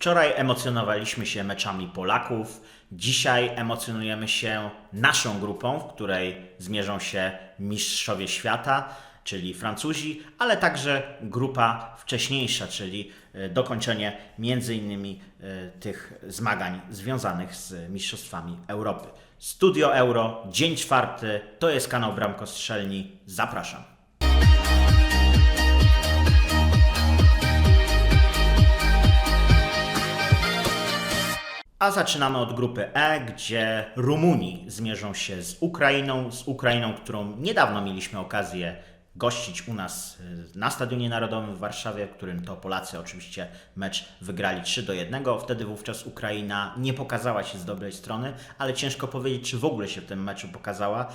Wczoraj emocjonowaliśmy się meczami Polaków. Dzisiaj emocjonujemy się naszą grupą, w której zmierzą się mistrzowie świata, czyli Francuzi, ale także grupa wcześniejsza, czyli e, dokończenie między innymi e, tych zmagań związanych z Mistrzostwami Europy. Studio Euro, dzień czwarty, to jest kanał Bramko Strzelni. Zapraszam. A zaczynamy od grupy E, gdzie Rumuni zmierzą się z Ukrainą, z Ukrainą, którą niedawno mieliśmy okazję gościć u nas y, na Stadionie Narodowym w Warszawie, w którym to Polacy oczywiście mecz wygrali 3 do 1. Wtedy wówczas Ukraina nie pokazała się z dobrej strony, ale ciężko powiedzieć, czy w ogóle się w tym meczu pokazała,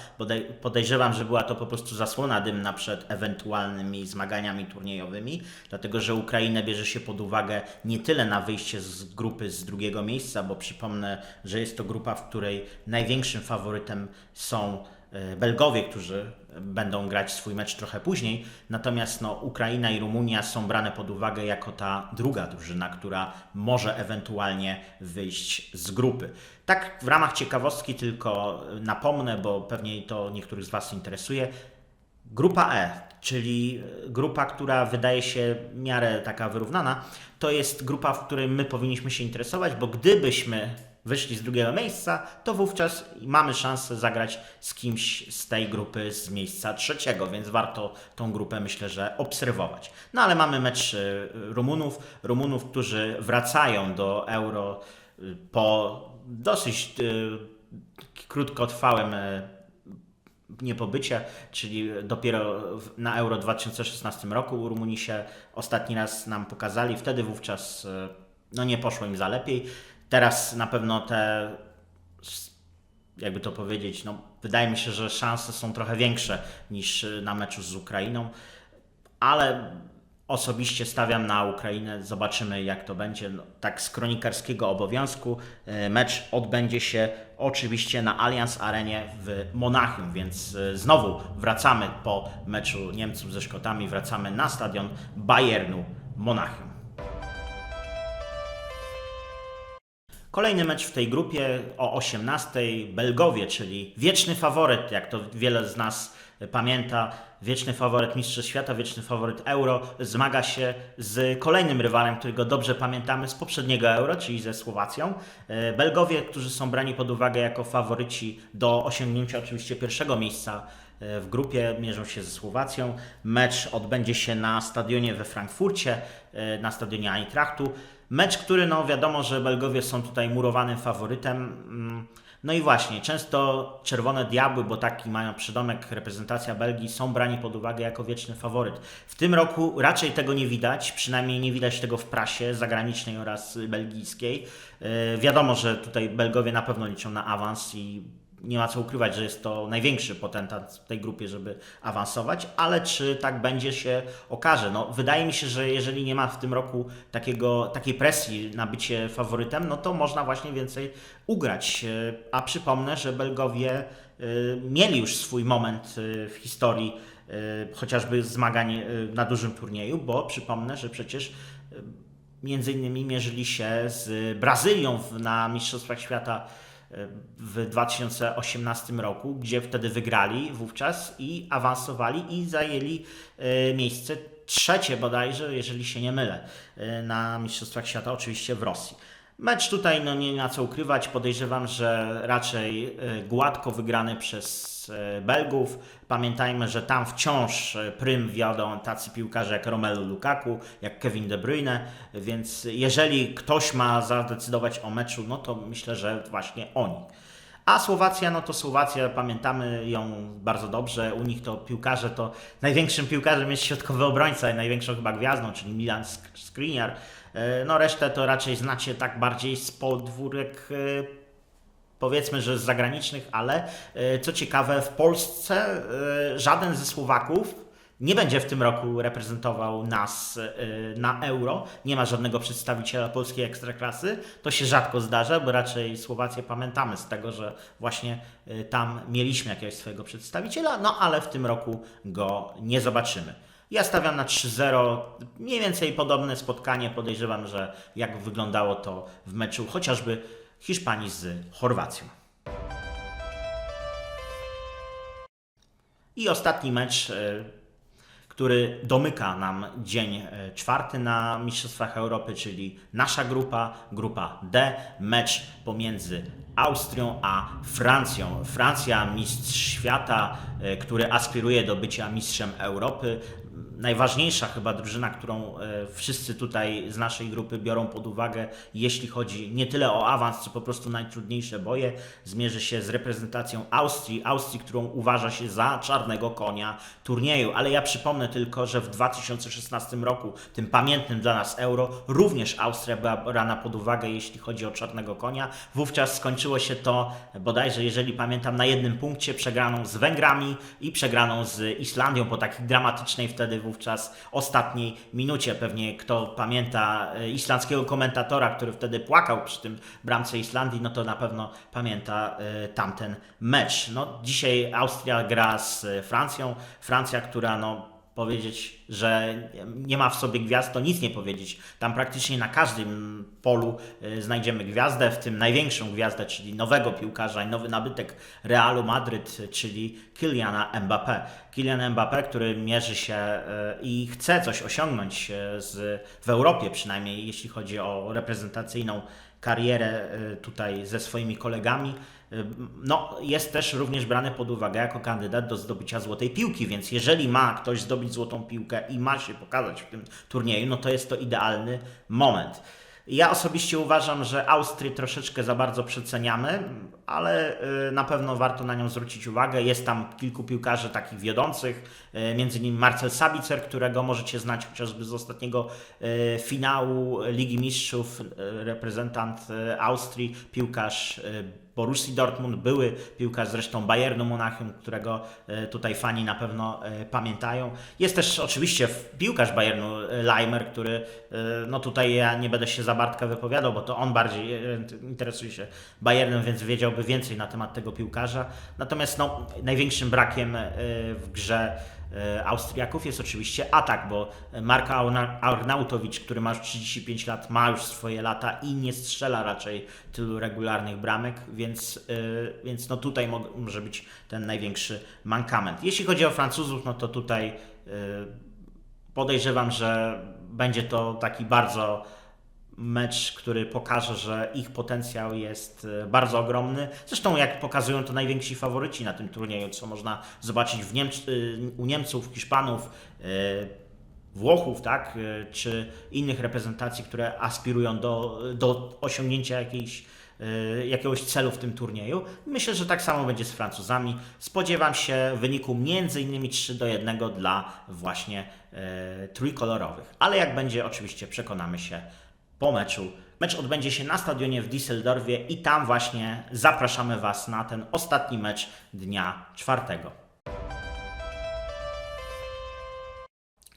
podejrzewam, że była to po prostu zasłona dymna przed ewentualnymi zmaganiami turniejowymi, dlatego że Ukrainę bierze się pod uwagę nie tyle na wyjście z grupy z drugiego miejsca, bo przypomnę, że jest to grupa, w której największym faworytem są Belgowie, którzy będą grać swój mecz trochę później. Natomiast no, Ukraina i Rumunia są brane pod uwagę jako ta druga drużyna, która może ewentualnie wyjść z grupy. Tak w ramach ciekawostki tylko napomnę, bo pewnie to niektórych z Was interesuje. Grupa E, czyli grupa, która wydaje się w miarę taka wyrównana, to jest grupa, w której my powinniśmy się interesować, bo gdybyśmy wyszli z drugiego miejsca, to wówczas mamy szansę zagrać z kimś z tej grupy z miejsca trzeciego, więc warto tą grupę myślę, że obserwować. No ale mamy mecz y, Rumunów, Rumunów, którzy wracają do Euro y, po dosyć y, krótkotrwałym niepobycie, czyli dopiero na Euro 2016 roku Rumuni się ostatni raz nam pokazali. Wtedy wówczas no nie poszło im za lepiej. Teraz na pewno te jakby to powiedzieć, no wydaje mi się, że szanse są trochę większe niż na meczu z Ukrainą, ale osobiście stawiam na Ukrainę. Zobaczymy, jak to będzie. No, tak z kronikarskiego obowiązku e, mecz odbędzie się oczywiście na Allianz Arenie w Monachium, więc e, znowu wracamy po meczu Niemców ze Szkotami, wracamy na stadion Bayernu Monachium. Kolejny mecz w tej grupie o 18. Belgowie, czyli wieczny faworyt, jak to wiele z nas pamięta, wieczny faworyt Mistrzostw Świata, wieczny faworyt Euro, zmaga się z kolejnym rywalem, którego dobrze pamiętamy z poprzedniego Euro, czyli ze Słowacją. E, Belgowie, którzy są brani pod uwagę jako faworyci do osiągnięcia oczywiście pierwszego miejsca w grupie, mierzą się ze Słowacją. Mecz odbędzie się na stadionie we Frankfurcie, e, na stadionie Eintrachtu. Mecz, który no wiadomo, że Belgowie są tutaj murowanym faworytem. Mm, No i właśnie, często Czerwone Diabły, bo taki mają przydomek reprezentacja Belgii, są brani pod uwagę jako wieczny faworyt. W tym roku raczej tego nie widać, przynajmniej nie widać tego w prasie zagranicznej oraz belgijskiej. Yy, Wiadomo, że tutaj Belgowie na pewno liczą na awans i nie ma co ukrywać, że jest to największy potentat w tej grupie, żeby awansować, ale czy tak będzie się okaże? No, wydaje mi się, że jeżeli nie ma w tym roku takiego, takiej presji na bycie faworytem, no to można właśnie więcej ugrać. A przypomnę, że Belgowie e, mieli już swój moment e, w historii e, chociażby zmagań na dużym turnieju, bo przypomnę, że przecież między innymi mierzyli się z Brazylią na Mistrzostwach Świata w 2018 roku, gdzie wtedy wygrali wówczas i awansowali i zajęli e, miejsce trzecie bodajże, jeżeli się nie mylę, e, na Mistrzostwach Świata, oczywiście w Rosji. Mecz tutaj no nie ma co ukrywać, podejrzewam, że raczej e, gładko wygrany przez e, Belgów. Pamiętajmy, że tam wciąż e, prym wiodą tacy piłkarze jak Romelu Lukaku, jak Kevin De Bruyne, więc jeżeli ktoś ma zadecydować o meczu, no to myślę, że właśnie oni. A Słowacja, no to Słowacja, pamiętamy ją bardzo dobrze. U nich to piłkarze to największym piłkarzem jest środkowy obrońca i największą chyba gwiazdą, czyli Milan Sk- Skriniar. E, No resztę to raczej znacie tak bardziej z podwórek e, powiedzmy, że z zagranicznych, ale e, co ciekawe, w Polsce żaden ze Słowaków nie będzie w tym roku reprezentował nas e, na euro. Nie ma żadnego przedstawiciela polskiej ekstraklasy. To się rzadko zdarza, bo raczej Słowację pamiętamy z tego, że właśnie e, tam mieliśmy jakiegoś swojego przedstawiciela, no ale w tym roku go nie zobaczymy. Ja stawiam na 3-0. Mniej więcej podobne spotkanie. Podejrzewam, że jak wyglądało to w meczu chociażby Hiszpanii z Chorwacją. I ostatni mecz, e, który domyka nam dzień e, czwarty na Mistrzostwach Europy, czyli nasza grupa, grupa D, mecz pomiędzy Austrią a Francją. Francja, mistrz świata, e, który aspiruje do bycia mistrzem Europy. Najważniejsza chyba drużyna, którą e, wszyscy tutaj z naszej grupy biorą pod uwagę, jeśli chodzi nie tyle o awans, co po prostu najtrudniejsze boje, zmierzy się z reprezentacją Austrii, Austrii, którą uważa się za czarnego konia turnieju. Ale ja przypomnę tylko, że w 2016 roku, tym pamiętnym dla nas euro, również Austria była brana pod uwagę, jeśli chodzi o czarnego konia. Wówczas skończyło się to bodajże, jeżeli pamiętam, na jednym punkcie przegraną z Węgrami i przegraną z Islandią po takiej dramatycznej wtedy wówczas ostatniej minucie. Pewnie kto pamięta e, islandzkiego komentatora, który wtedy płakał przy tym bramce Islandii, no to na pewno pamięta e, tamten mecz. No, dzisiaj Austria gra z e, Francją. Francja, która no, powiedzieć, że nie ma w sobie gwiazd, to nic nie powiedzieć. Tam praktycznie na każdym polu y, znajdziemy gwiazdę, w tym największą gwiazdę, czyli nowego piłkarza i nowy nabytek Realu Madryt, czyli Kyliana Mbappé. Kylian Mbappé, który mierzy się y, i chce coś osiągnąć y, z, w Europie przynajmniej, jeśli chodzi o reprezentacyjną karierę tutaj ze swoimi kolegami. No, jest też również brany pod uwagę jako kandydat do zdobycia złotej piłki, więc jeżeli ma ktoś zdobyć złotą piłkę i ma się pokazać w tym turnieju, no to jest to idealny moment. Ja osobiście uważam, że Austrię troszeczkę za bardzo przeceniamy, ale y, na pewno warto na nią zwrócić uwagę. Jest tam kilku piłkarzy takich wiodących, y, między innymi Marcel Sabicer, którego możecie znać chociażby z ostatniego y, finału Ligi Mistrzów, reprezentant Austrii, piłkarz Borussii Dortmund, były piłkarz zresztą Bayernu Monachium, którego tutaj fani na pewno pamiętają. Jest też oczywiście piłkarz Bayernu Leimer, który no tutaj ja nie będę się za Bartka wypowiadał, bo to on bardziej interesuje się Bayernem, więc wiedział powiedziałby więcej na temat tego piłkarza. Natomiast no, największym brakiem e, w grze e, Austriaków jest oczywiście atak, bo Mark Arnautowicz, który ma już 35 lat, ma już swoje lata i nie strzela raczej tylu regularnych bramek, więc, e, więc no tutaj może być ten największy mankament. Jeśli chodzi o Francuzów, no to tutaj podejrzewam, że będzie to taki bardzo mecz, który pokaże, że ich potencjał jest e, bardzo ogromny. Zresztą jak pokazują to najwięksi faworyci na tym turnieju, co można zobaczyć w Niemc e, u Niemców, Hiszpanów, e, Włochów, tak, czy innych reprezentacji, które aspirują do, do osiągnięcia jakiejś, jakiegoś celu w tym turnieju. Myślę, że tak samo będzie z Francuzami. Spodziewam się wyniku między innymi 3 do 1 dla właśnie trójkolorowych. Ale jak będzie, oczywiście przekonamy się po meczu. Mecz odbędzie się na stadionie w Düsseldorfie i tam właśnie zapraszamy Was na ten ostatni mecz dnia czwartego.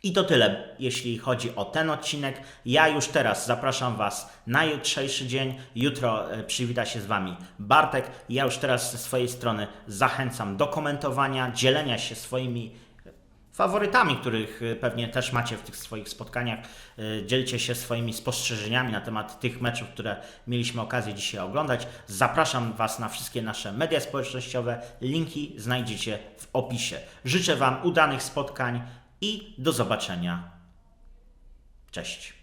I to tyle, jeśli chodzi o ten odcinek. Ja już teraz zapraszam Was na jutrzejszy dzień. Jutro e, przywita się z Wami Bartek. Ja już teraz ze swojej strony zachęcam do komentowania, dzielenia się swoimi faworytami, których y, pewnie też macie w tych swoich spotkaniach. Y, dzielcie się swoimi spostrzeżeniami na temat tych meczów, które mieliśmy okazję dzisiaj oglądać. Zapraszam Was na wszystkie nasze media społecznościowe. Linki znajdziecie w opisie. Życzę Wam udanych spotkań i do zobaczenia. Cześć.